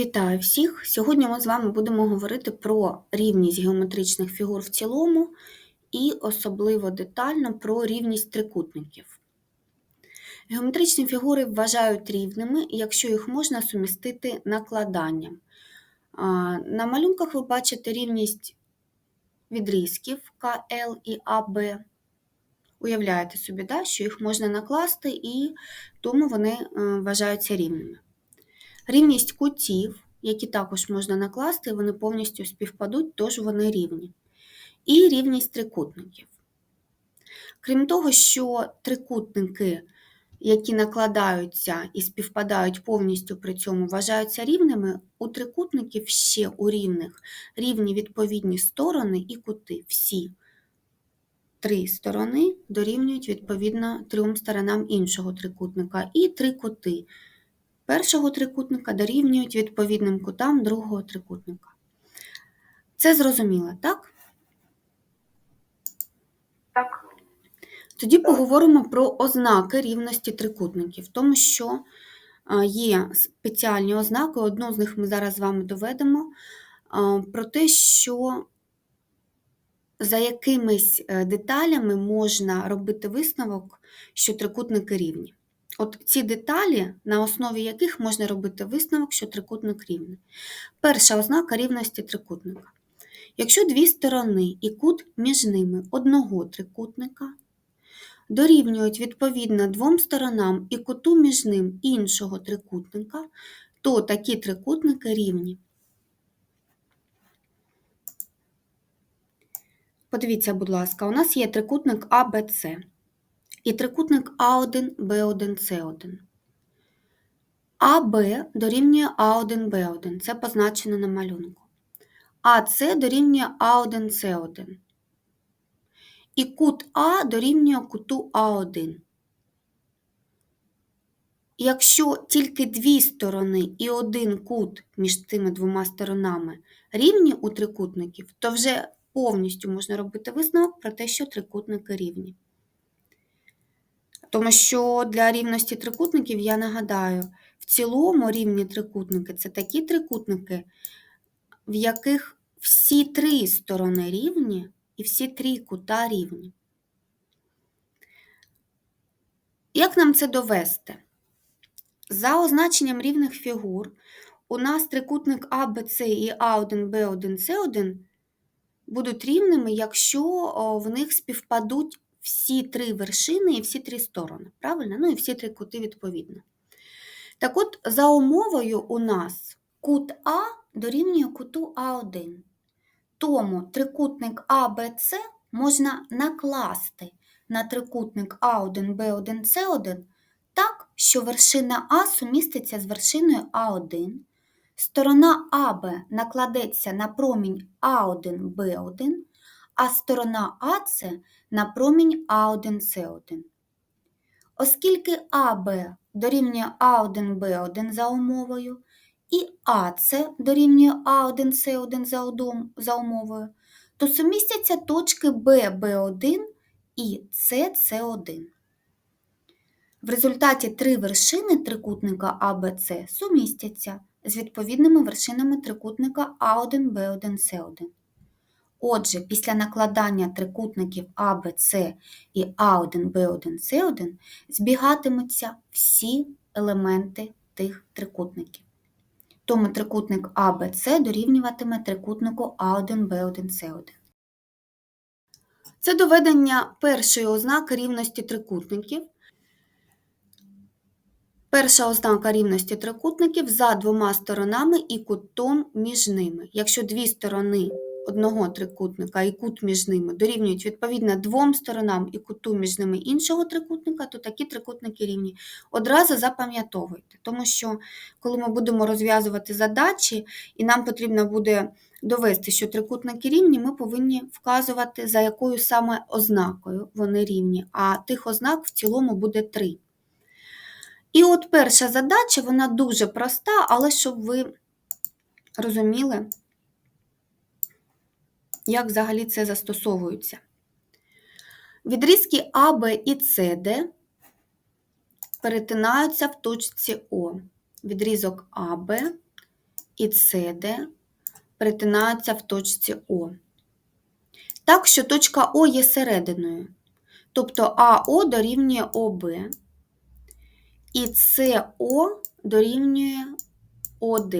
Вітаю всіх! Сьогодні ми з вами будемо говорити про рівність геометричних фігур в цілому і особливо детально про рівність трикутників. Геометричні фігури вважають рівними, якщо їх можна сумістити накладанням. На малюнках ви бачите рівність відрізків КЛ і АБ. Уявляєте собі, да, що їх можна накласти, і тому вони е, вважаються рівними. Рівність кутів, які також можна накласти, вони повністю співпадуть, тож вони рівні. І рівність трикутників. Крім того, що трикутники, які накладаються і співпадають повністю при цьому, вважаються рівними, у трикутників ще у рівних рівні відповідні сторони і кути. Всі три сторони дорівнюють відповідно трьом сторонам іншого трикутника, і три кути першого трикутника дорівнюють відповідним кутам другого трикутника. Це зрозуміло, так? Так, Тоді поговоримо про ознаки рівності трикутників, тому що є спеціальні ознаки, одну з них ми зараз з вами доведемо, про те, що за якимись е, деталями можна робити висновок, що трикутники рівні. От ці деталі, на основі яких можна робити висновок, що трикутник рівний. Перша ознака рівності трикутника. Якщо дві сторони і кут між ними одного трикутника дорівнюють відповідно двом сторонам і куту між ним іншого трикутника, то такі трикутники рівні. Подивіться, будь ласка, у нас є трикутник АБЦ і трикутник А1, Б1, С1. АБ дорівнює А1, Б1, це позначено на малюнку. АС дорівнює А1, С1. І кут А дорівнює куту А1. Якщо тільки дві сторони і один кут між тими двома сторонами рівні у трикутників, то вже повністю можна робити висновок про те, що трикутники рівні. Тому що для рівності трикутників, я нагадаю, в цілому рівні трикутники це такі трикутники, в яких всі три сторони рівні і всі три кута рівні. Як нам це довести? За означенням рівних фігур у нас трикутник АБЦ і А1, Б1, С1 будуть рівними, якщо в них співпадуть всі три вершини і всі три сторони. Правильно? Ну і всі три кути відповідно. Так от, за умовою у нас кут А дорівнює куту А1. Тому трикутник АБЦ можна накласти на трикутник А1, Б1, С1 так, що вершина А суміститься з вершиною А1, сторона АБ накладеться на промінь А1, Б1, а сторона АЦ на промінь А1, С1. Оскільки АБ дорівнює А1, Б1 за умовою, і АЦ дорівнює А1, С1 за умовою, то сумістяться точки Б, Б1 і С, С1. В результаті три вершини трикутника АБЦ сумістяться з відповідними вершинами трикутника А1, Б1, С1. Отже, після накладання трикутників АБЦ і А1, Б1, С1 збігатимуться всі елементи тих трикутників. Тому трикутник АБЦ дорівнюватиме трикутнику А1, Б1, С1. Це доведення першої ознаки рівності трикутників. Перша ознака рівності трикутників за двома сторонами і кутом між ними. Якщо дві сторони одного трикутника і кут між ними дорівнюють відповідно двом сторонам і куту між ними іншого трикутника, то такі трикутники рівні. Одразу запам'ятовуйте, тому що коли ми будемо розв'язувати задачі, і нам потрібно буде довести, що трикутники рівні, ми повинні вказувати, за якою саме ознакою вони рівні, а тих ознак в цілому буде три. І от перша задача, вона дуже проста, але щоб ви розуміли, як взагалі це застосовується. Відрізки А, Б і С, Д перетинаються в точці О. Відрізок АБ і СД перетинаються в точці О. Так що точка О є серединою. Тобто АО дорівнює ОБ, і СО дорівнює ОД.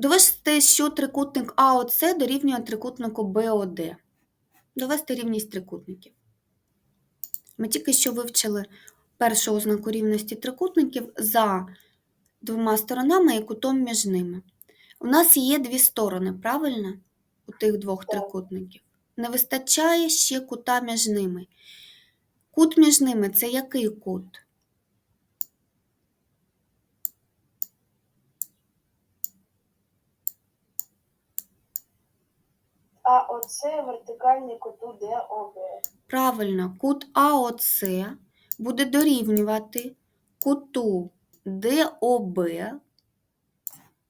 Довести, що трикутник АОЦ дорівнює трикутнику БОД. Довести рівність трикутників. Ми тільки що вивчили першу ознаку рівності трикутників за двома сторонами і кутом між ними. У нас є дві сторони, правильно? У тих двох трикутників. Не вистачає ще кута між ними. Кут між ними це який кут? А оце вертикальний куту ДОБ. Правильно, кут АОЦ буде дорівнювати куту ДОБ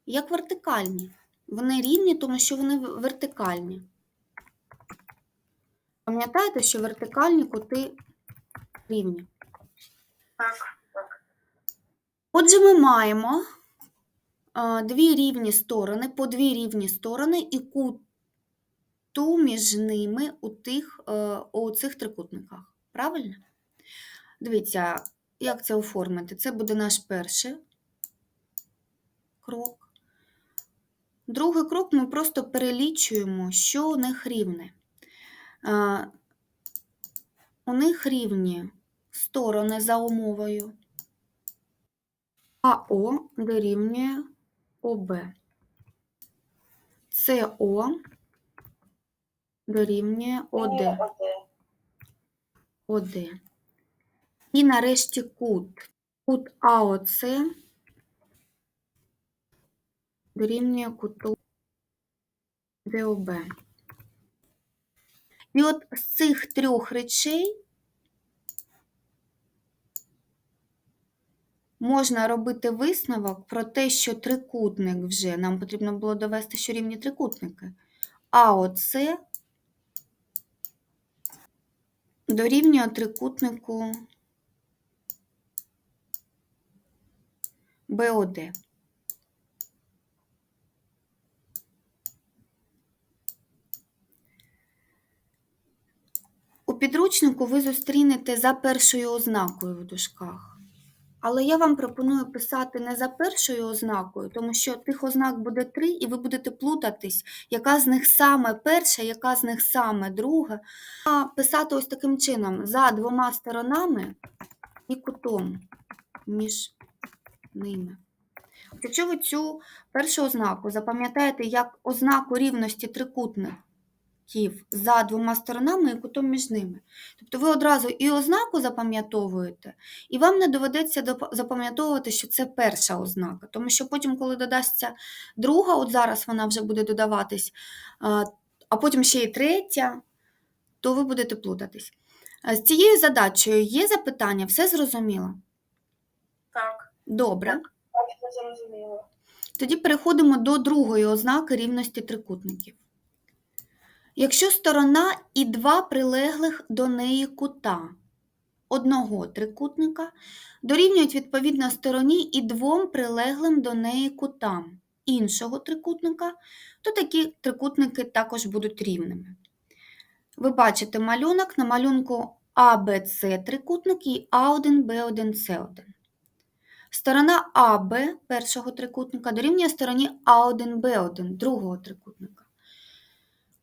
як вертикальні. Вони рівні, тому що вони вертикальні. Пам'ятаєте, що вертикальні кути рівні. Так, так. Отже, ми маємо а, дві рівні сторони, по дві рівні сторони і куту між ними у, тих, е, у цих трикутниках. Правильно? Дивіться, як це оформити? Це буде наш перший крок. Другий крок ми просто перелічуємо, що у них рівне. А, У них рівні сторони за умовою. АО дорівнює ОБ. СО дорівнює ОД. Ні, ОД. ОД. І нарешті кут. Кут АОЦ дорівнює куту ДОБ. І от з цих трьох речей можна робити висновок про те, що трикутник вже нам потрібно було довести, що рівні трикутники. АОЦ дорівнює трикутнику БОД. У підручнику ви зустрінете за першою ознакою в дужках. Але я вам пропоную писати не за першою ознакою, тому що тих ознак буде три, і ви будете плутатись, яка з них саме перша, яка з них саме друга. А писати ось таким чином: за двома сторонами і кутом між ними. Якщо ви цю першу ознаку запам'ятаєте як ознаку рівності трикутників за двома сторонами і кутом між ними. Тобто ви одразу і ознаку запам'ятовуєте, і вам не доведеться запам'ятовувати, що це перша ознака. Тому що потім, коли додасться друга, от зараз вона вже буде додаватись, а, потім ще й третя, то ви будете плутатись. З цією задачею є запитання, все зрозуміло? Так, Добре. так, це зрозуміло. Тоді переходимо до другої ознаки рівності трикутників. Якщо сторона і два прилеглих до неї кута одного трикутника дорівнюють відповідно стороні і двом прилеглим до неї кутам іншого трикутника, то такі трикутники також будуть рівними. Ви бачите малюнок на малюнку АБЦ трикутник і А1, Б1, С1. Сторона АБ першого трикутника дорівнює стороні А1, Б1 другого трикутника.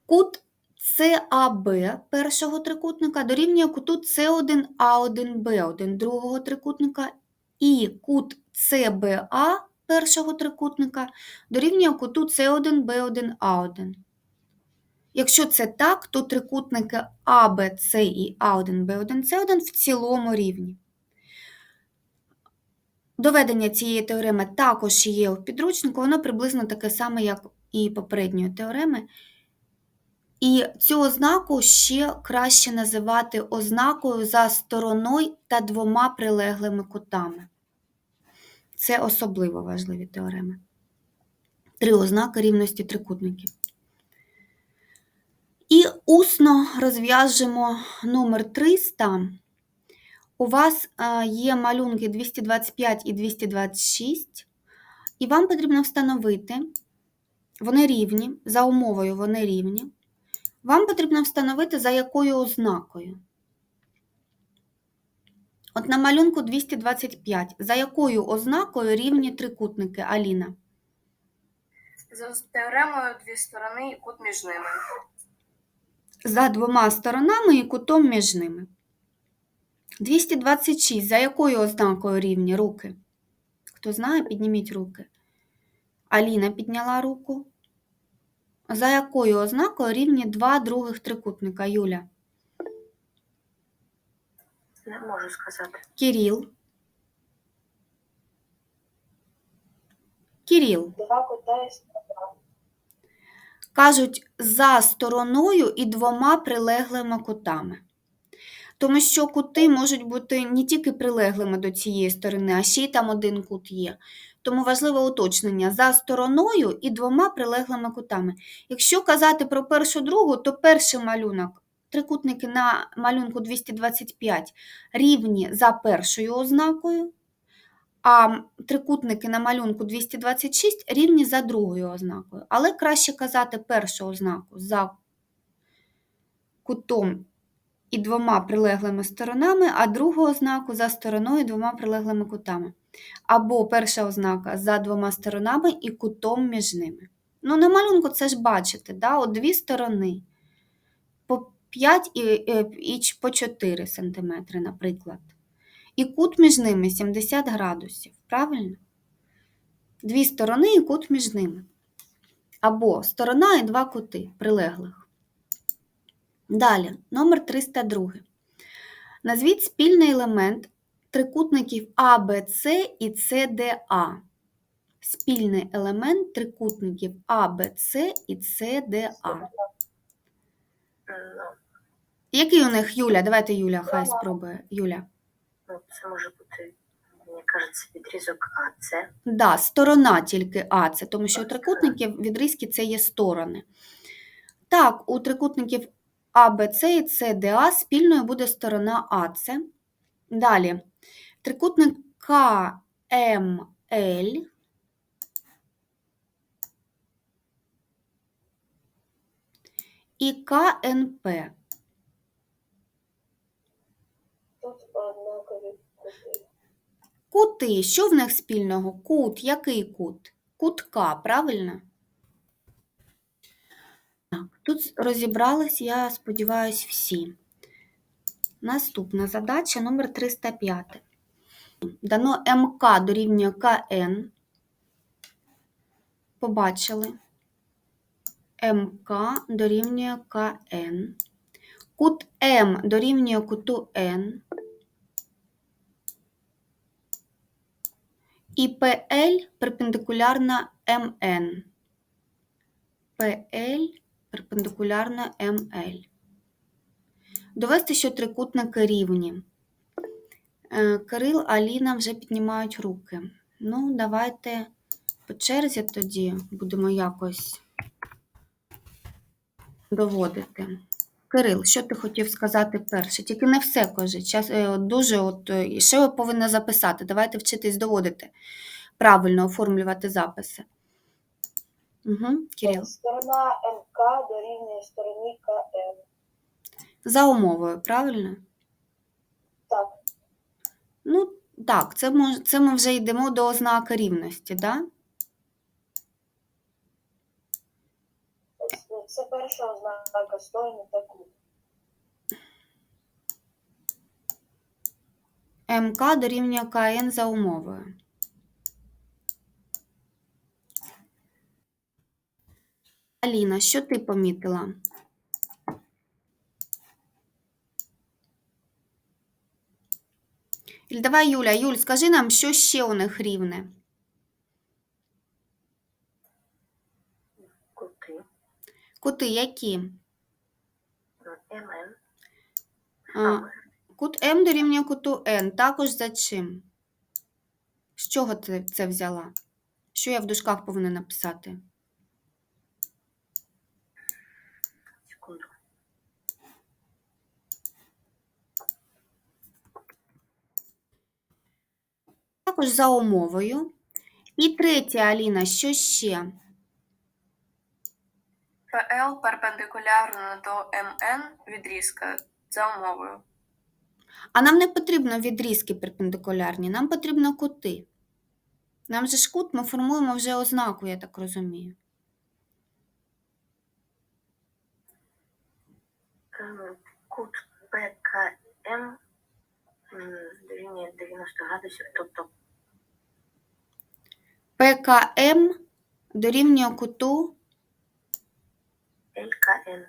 Кут САБ першого трикутника дорівнює куту С1, А1, Б1 другого трикутника і кут СБА першого трикутника дорівнює куту С1, Б1, А1. Якщо це так, то трикутники АБЦ і А1, Б1, С1 в цілому рівні. Доведення цієї теореми також є у підручнику, воно приблизно таке саме, як і попередньої теореми. І цю ознаку ще краще називати ознакою за стороною та двома прилеглими кутами. Це особливо важливі теореми. Три ознаки рівності трикутників. І усно розв'яжемо номер 300. У вас е, є малюнки 225 і 226. І вам потрібно встановити, вони рівні, за умовою вони рівні. Вам потрібно встановити, за якою ознакою. От на малюнку 225. За якою ознакою рівні трикутники, Аліна? За теоремою дві сторони і кут між ними. За двома сторонами і кутом між ними. 226. За якою ознакою рівні руки? Хто знає, підніміть руки. Аліна підняла руку. За якою ознакою рівні два других трикутника, Юля? Не можу сказати. Кирил. Кирил. Два кута і Кажуть, за стороною і двома прилеглими кутами. Тому що кути можуть бути не тільки прилеглими до цієї сторони, а ще й там один кут є. Тому важливе уточнення за стороною і двома прилеглими кутами. Якщо казати про першу другу, то перший малюнок, трикутники на малюнку 225 рівні за першою ознакою, а трикутники на малюнку 226 рівні за другою ознакою. Але краще казати першу ознаку за кутом і двома прилеглими сторонами, а другу ознаку за стороною двома прилеглими кутами. Або перша ознака за двома сторонами і кутом між ними. Ну, на малюнку це ж бачите, да? от дві сторони по 5 і, е, і по 4 см, наприклад. І кут між ними 70 градусів, правильно? Дві сторони і кут між ними. Або сторона і два кути прилеглих. Далі, номер 302. Назвіть спільний елемент трикутників АБЦ і ЦДА. Спільний елемент трикутників АБЦ і ЦДА. Ну, Який у них Юля? Давайте Юля, хай спробує. Юля. ну, це може бути, мені кажеться, відрізок АЦ. Да, сторона тільки А, тому що у трикутників відрізки це є сторони. Так, у трикутників АБЦ і ЦДА спільною буде сторона АЦ. Далі, трикутник КМЛ і КНП. Тут однакові кути. Що в них спільного? Кут, який кут? Кут К, правильно? Так, тут розібрались, я сподіваюся, всі. Наступна задача номер 305. Дано МК дорівнює КН. Побачили. МК дорівнює КН. Кут М дорівнює куту Н. І ПЛ перпендикулярна МН. ПЛ перпендикулярна МЛ. Довести, що трикутники рівні. Е, Кирил, Аліна вже піднімають руки. Ну, давайте по черзі тоді будемо якось доводити. Кирил, що ти хотів сказати перше? Тільки не все кажи. Час, е, дуже от, е, і що я повинна записати? Давайте вчитись доводити, правильно оформлювати записи. Угу, Кирил. Сторона МК дорівнює стороні КМ. За умовою, правильно? Так, Ну, так, це, мож, це ми вже йдемо до ознаки рівності, да? ну, це перша ознака сторони та. МК дорівнює КН за умовою. Аліна, що ти помітила? Іль, Давай, Юля, Юль, скажи нам, що ще у них рівне? Кути. Кути які? МН. А, Кут М дорівнює куту N. Також за чим? З чого ти це взяла? Що я в дужках повинна написати? Також за умовою. І третє, Аліна, що ще? ПЛ перпендикулярно до МН відрізка за умовою. А нам не потрібно відрізки перпендикулярні, нам потрібно кути. Нам же ж кут ми формуємо вже ознаку, я так розумію. Кут ПКМ м, 90 градусів, тобто ПКМ дорівнює куту ЛКН.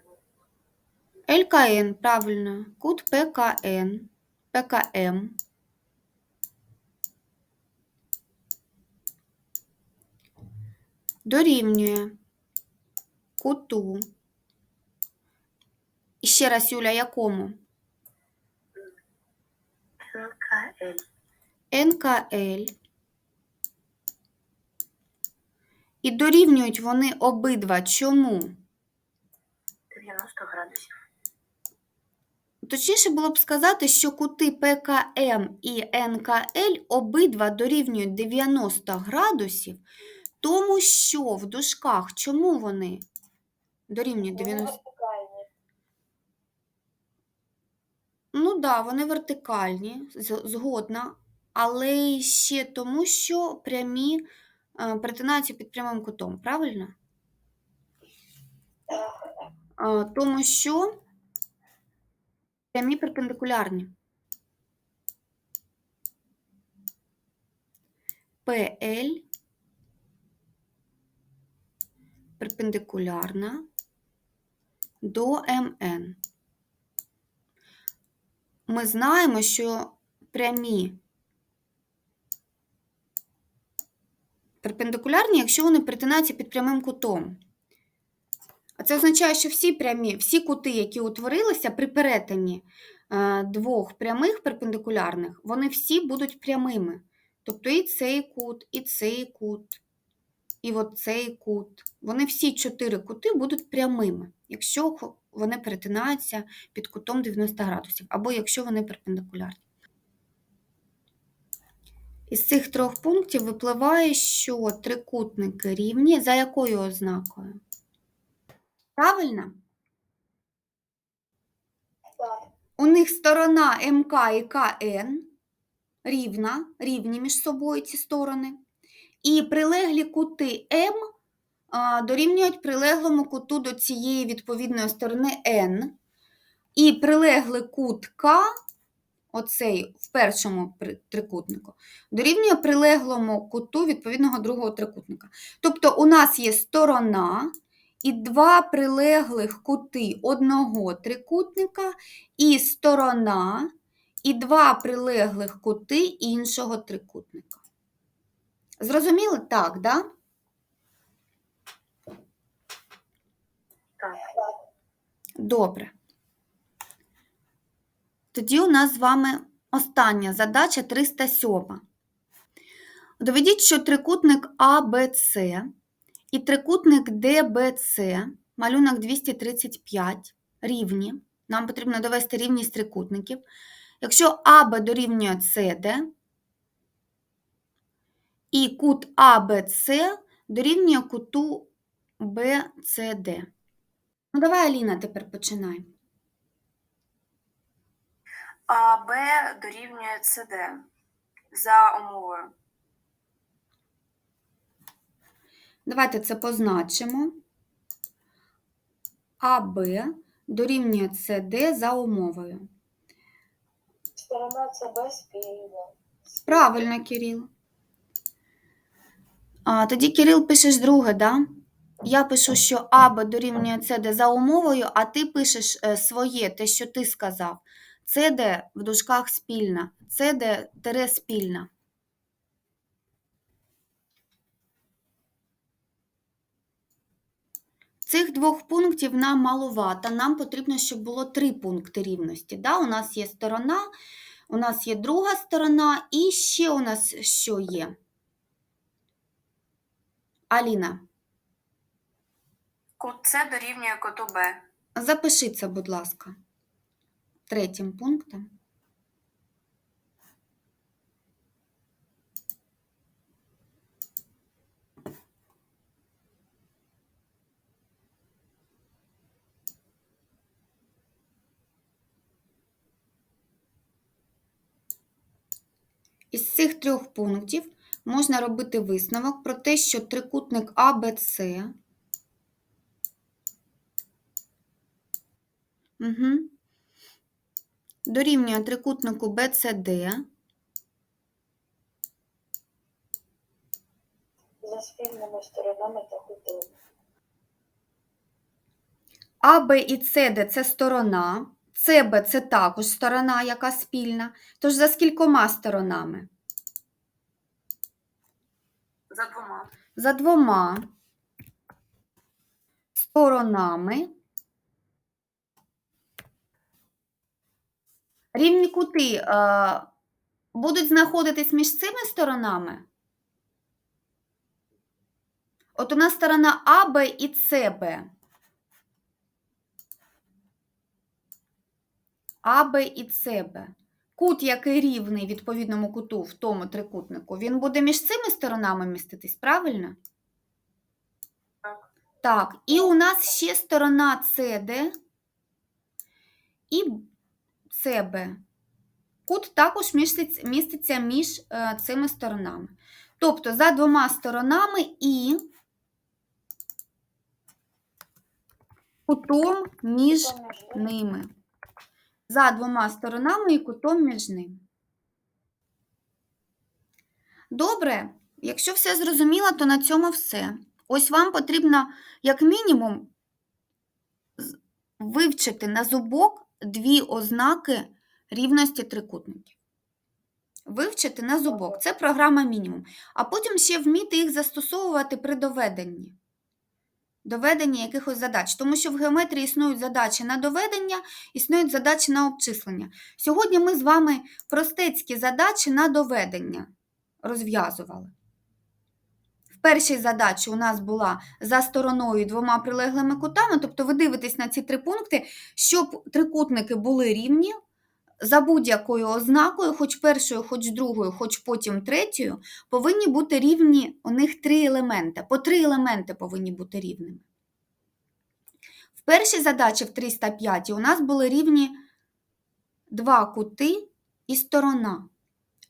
ЛКН, правильно. Кут ПКН, ПКМ. Дорівнює куту. І ще раз, Юля, якому? НКЛ. НКЛ. І дорівнюють вони обидва чому? 90 градусів. Точніше було б сказати, що кути ПКМ і НКЛ обидва дорівнюють 90 градусів, тому що в дужках чому вони дорівнюють 90? Ну так, да, вони вертикальні, згодна, але ще тому, що прямі перетинаються під прямим кутом, правильно? Тому що прямі перпендикулярні. PL перпендикулярна до МН. Ми знаємо, що прямі перпендикулярні, якщо вони перетинаються під прямим кутом. А це означає, що всі прямі, всі кути, які утворилися при перетині е, двох прямих перпендикулярних, вони всі будуть прямими. Тобто і цей кут, і цей кут, і цей кут. Вони всі чотири кути будуть прямими, якщо вони перетинаються під кутом 90 градусів, або якщо вони перпендикулярні. Із цих трьох пунктів випливає, що трикутники рівні за якою ознакою? Правильно? У них сторона МК і КН рівна, рівні між собою ці сторони. І прилеглі кути М дорівнюють прилеглому куту до цієї відповідної сторони N. І прилеглий кут К, оцей в першому трикутнику, дорівнює прилеглому куту відповідного другого трикутника. Тобто у нас є сторона і два прилеглих кути одного трикутника, і сторона, і два прилеглих кути іншого трикутника. Зрозуміли? Так, да? Так. Добре. Тоді у нас з вами остання задача 307. Доведіть, що трикутник АБЦ і трикутник ДБЦ, малюнок 235, рівні. Нам потрібно довести рівність трикутників. Якщо АБ дорівнює СД, і кут АБЦ дорівнює куту БЦД. Ну, давай, Аліна, тепер починай. АБ дорівнює СД за умовою. Давайте це позначимо. АБ дорівнює СД за умовою. Сторона ЦБ спільна. Правильно, Кирил. А, тоді Кирил пишеш друге, да? Я пишу, що АБ дорівнює СД за умовою, а ти пишеш е, своє, те, що ти сказав. СД в дужках спільна, СД тире спільна. Цих двох пунктів нам маловато. Нам потрібно, щоб було три пункти рівності. Да? У нас є сторона, у нас є друга сторона, і ще у нас що є? Аліна, Кут С дорівнює куту Б. запиши це, будь ласка, Третім пунктом. Із цих трьох пунктів можна робити висновок про те, що трикутник АБЦ угу дорівнює трикутнику БЦД За спільними сторонами та кутами. АБ і СД – це сторона, СБ – це також сторона, яка спільна. Тож за скількома сторонами? За двома. За двома сторонами рівні кути е, будуть знаходитись між цими сторонами. От у нас сторона АБ і СБ. АБ і СБ. Кут, який рівний відповідному куту в тому трикутнику, він буде між цими сторонами міститись, правильно? Так. Так, і у нас ще сторона CD і CB. Кут також міститься, між е, цими сторонами. Тобто за двома сторонами і кутом між ними. За двома сторонами і кутом між ними. Добре, якщо все зрозуміло, то на цьому все. Ось вам потрібно, як мінімум, вивчити на зубок дві ознаки рівності трикутників. Вивчити на зубок. Це програма мінімум. А потім ще вміти їх застосовувати при доведенні. Доведення якихось задач. Тому що в геометрії існують задачі на доведення, існують задачі на обчислення. Сьогодні ми з вами простецькі задачі на доведення розв'язували. В першій задачі у нас була за стороною двома прилеглими кутами, тобто ви дивитесь на ці три пункти, щоб трикутники були рівні за будь-якою ознакою, хоч першою, хоч другою, хоч потім третьою, повинні бути рівні у них три елементи. По три елементи повинні бути рівними. В першій задачі в 305 у нас були рівні два кути і сторона.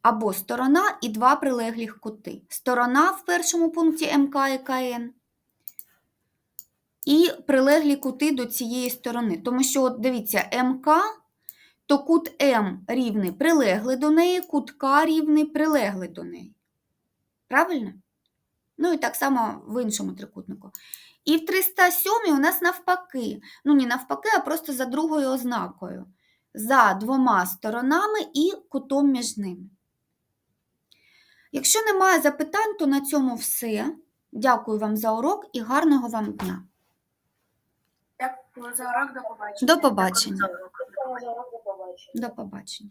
Або сторона і два прилеглих кути. Сторона в першому пункті МК і КН. І прилеглі кути до цієї сторони. Тому що, от дивіться, МК, то кут М рівний прилеглий до неї, кут К рівний прилеглий до неї. Правильно? Ну і так само в іншому трикутнику. І в 307 у нас навпаки. Ну, не навпаки, а просто за другою ознакою. За двома сторонами і кутом між ними. Якщо немає запитань, то на цьому все. Дякую вам за урок і гарного вам дня. Дякую за урок, до побачення. До побачення. До побачення.